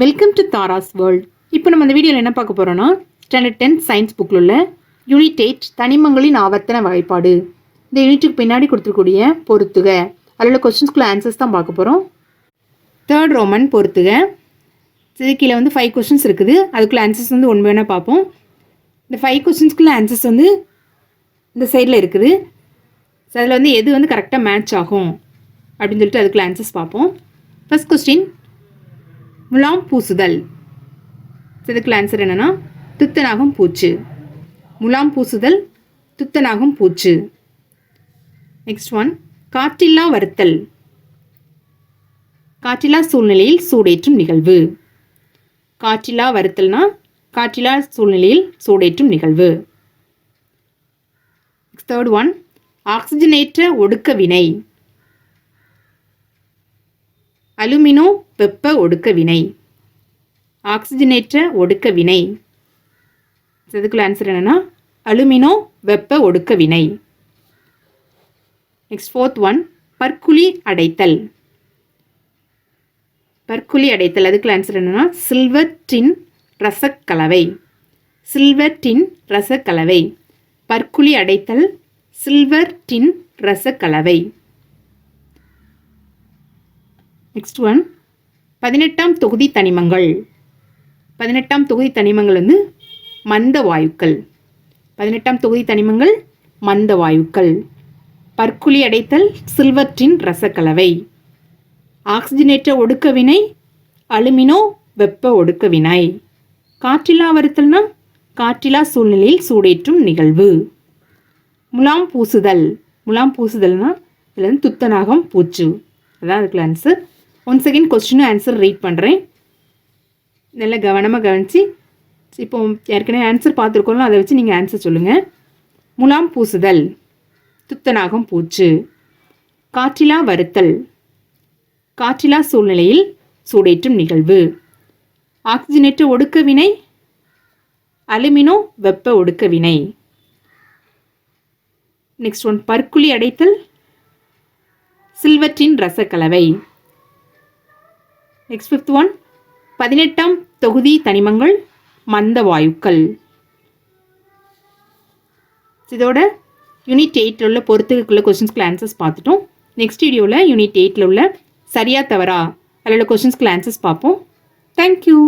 Welcome to Tara's world இப்போ நம்ம இந்த வீடியோவில் என்ன பார்க்க போகிறோம்னா ஸ்டாண்டர்ட் டென்த் சயின்ஸ் புக்கில் உள்ள யூனிட் எயிட் தனிமங்களின் ஆவர்த்தன வகைப்பாடு. இந்த யூனிட்டுக்கு பின்னாடி கொடுத்துருக்கூடிய பொறுத்துக அதில் உள்ள கொஸ்டின்ஸ்குள்ள ஆன்சர்ஸ் தான் பார்க்க போகிறோம் தேர்ட் ரோமன் பொறுத்துக இது கீழே வந்து ஃபைவ் கொஸ்டின்ஸ் இருக்குது. அதுக்குள்ள ஆன்சர்ஸ் வந்து ஒன்று வேணால் பார்ப்போம். இந்த ஃபைவ் கொஸ்டின்ஸ்குள்ள ஆன்சர்ஸ் வந்து இந்த சைடில் இருக்குது. ஸோ அதில் வந்து எது வந்து கரெக்டாக மேட்ச் ஆகும்? அப்படின்னு சொல்லிட்டு அதுக்குள்ள ஆன்சர்ஸ் பார்ப்போம். ஃபஸ்ட் கொஸ்டின் முலாம் பூசுதல். ஸோ இதுக்குள்ள ஆன்சர் என்னென்னா துத்தனாகும் பூச்சு. முலாம் பூசுதல் துத்தனாகும் பூச்சு. Next one காற்றில்லா வருத்தல். காற்றில்லா சூழ்நிலையில் சூடேற்றும் நிகழ்வு. காற்றில்லா வருத்தல்னா காற்றில்லா சூழ்நிலையில் சூடேற்றும் நிகழ்வு. தேர்ட் ஒன் ஆக்சிஜனேற்ற ஒடுக்க வினை. அலுமினோ வெப்ப ஒடுக்க வினை ஆக்சிஜனேற்ற ஒடுக்க வினை இதுக்குள்ள ஆன்சர் என்னன்னா அலுமினோ வெப்ப ஒடுக்க வினை நெக்ஸ்ட் ஃபோர்த் ஒன் பற்குழி அடைத்தல். பற்குழி அடைத்தல் அதுக்குள்ள ஆன்சர் என்னென்னா சில்வர் டின் ரசக்கலவை. சில்வர் டின் ரசக்கலவை. பற்குழி அடைத்தல் சில்வர் டின் ரசக்கலவை. நெக்ஸ்ட் ஒன் பதினெட்டாம் தொகுதி தனிமங்கள். பதினெட்டாம் தொகுதி தனிமங்கள் வந்து மந்த வாயுக்கள் பதினெட்டாம் தொகுதி தனிமங்கள் மந்த வாயுக்கள் பற்குழி அடைத்தல் சில்வற்றின் ரசக்கலவை. ஆக்சிஜனேற்ற ஒடுக்க வினை அலுமினோ வெப்ப ஒடுக்க வினை காற்றில்லா வருத்தல்னா காற்றிலா சூழ்நிலையில் சூடேற்றும் நிகழ்வு. முலாம் பூசுதல். முலாம் பூசுதல்னா இதில் வந்து துத்தநாகம் பூச்சு. அதான் அதுக்குள்ள ஆன்சர் ஒன் செகண்ட் கொஸ்டினும் ஆன்சர் ரீட் பண்ணுறேன் நல்லா கவனமாக கவனித்து இப்போ ஏற்கனவே ஆன்சர் பார்த்துருக்கோம்ல அதை வச்சு நீங்கள் ஆன்சர் சொல்லுங்கள் முலாம் பூசுதல் துத்தநாகம் பூச்சு காற்றிலா வருத்தல் காற்றிலா சூழ்நிலையில் சூடேற்றும் நிகழ்வு ஆக்சிஜனேற்ற ஒடுக்க வினை அலுமினோ வெப்ப ஒடுக்க வினை. நெக்ஸ்ட் ஒன் பற்குழி அடைத்தல் சில்வற்றின் ரசக்கலவை. நெக்ஸ்ட் ஃபிஃப்த் ஒன் பதினெட்டாம் தொகுதி தனிமங்கள் மந்த வாயுக்கள். இதோட யூனிட் எயிட்டில் உள்ள பொறுத்துக்குள்ள கொஸ்டின்ஸ்க்கு ஆன்சர்ஸ் பார்த்துட்டோம். நெக்ஸ்ட் வீடியோவில் யூனிட் எயிட்டில் உள்ள சரியா தவறா அதில் உள்ள கொஸ்டின்ஸ்க்கு ஆன்சர்ஸ் பார்ப்போம். தேங்க்யூ